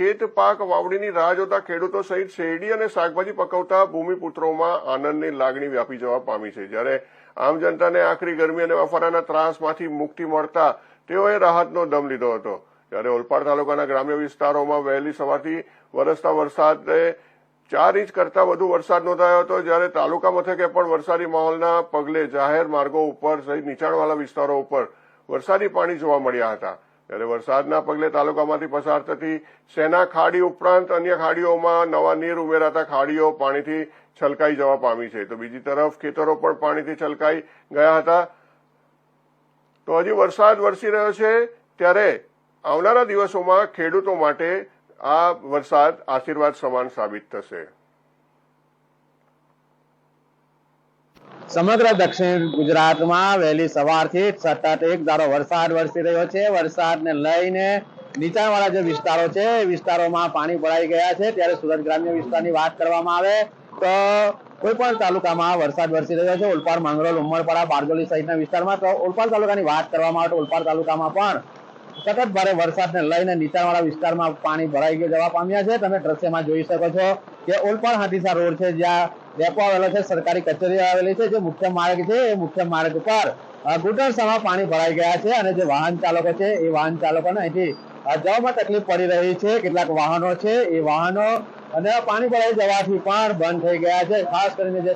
ખેત પાક વાવણીની રાહ જોતા ખેડૂતો સહિત શેરડી અને શાકભાજી પકવતા ભૂમિપુત્રોમાં આનંદની લાગણી વ્યાપી જવા પામી છે. જ્યારે આમ જનતાને આખરી ગરમી અને બફારાના ત્રાસમાંથી મુક્તિ મળતા તેઓએ રાહતનો દમ લીધો હતો. જ્યારે ઓલપાડ તાલુકાના ગ્રામ્ય વિસ્તારોમાં વહેલી સવારથી વરસતા વરસાદે ચાર ઇંચ કરતા વધુ વરસાદ નોંધાયો હતો. જ્યારે તાલુકા મથકે પણ વરસાદી માહોલના પગલે જાહેર માર્ગો ઉપર સહિત નીચાણવાળા વિસ્તારો ઉપર વરસાદી પાણી જોવા મળ્યા હતા. ત્યારે વરસાદના પગલે તાલુકામાંથી પસાર થતી સેના ખાડી ઉપરાંત અન્ય ખાડીઓમાં નવા નીર ઉમેરાતા ખાડીઓ પાણીથી છલકાઈ જવા પામી છે. તો બીજી તરફ ખેતરો પણ પાણીથી છલકાઈ ગયા હતા. તો હજી વરસાદ વરસી રહ્યો છે ત્યારે આવનારા દિવસોમાં ખેડૂતો માટે આ વરસાદ આશીર્વાદ સમાન સાબિત થશે. સમગ્ર દક્ષિણ ગુજરાતમાં વહેલી સવારથી સતત એક ધારો વરસાદ વરસી રહ્યો છે. વરસાદને લઈને નીચાણવાળા જે વિસ્તારો છે, એ વિસ્તારોમાં પાણી ભરાઈ ગયા છે. ત્યારે સુરત ગ્રામ્ય વિસ્તારની વાત કરવામાં આવે તો કોઈ પણ તાલુકામાં વરસાદ વરસી રહ્યો છે. ઓલપાડ માંગરોલ ઉમરપાડા, બારડોલી સહિતના વિસ્તારમાં તો ઓલપાડ તાલુકાની વાત કરવામાં આવે તો ઓલપાડ તાલુકામાં પણ સતત ભારે વરસાદને લઈને નીચાણવાળા વિસ્તારમાં પાણી ભરાઈ ગયું જવા પામ્યા છે. તમે દ્રશ્યમાં જોઈ શકો છો કે ઓલપાડ હાથીસા રોડ છે, જ્યાં ડેપો આવેલો છે, સરકારી કચેરી આવેલી છે, જે મુખ્ય માર્ગ છે, એ મુખ્ય માર્ગ પર ગુટરસામાં પાણી ભરાઈ ગયા છે અને જે વાહન ચાલકો છે, એ વાહન ચાલકોને અહીંથી જવામાં તકલીફ પડી રહી છે. કેટલાક વાહનો છે, એ વાહનો અને પાણી ભરાઈ જવાથી પણ બંધ થઈ ગયા છે, ખાસ કરીને જે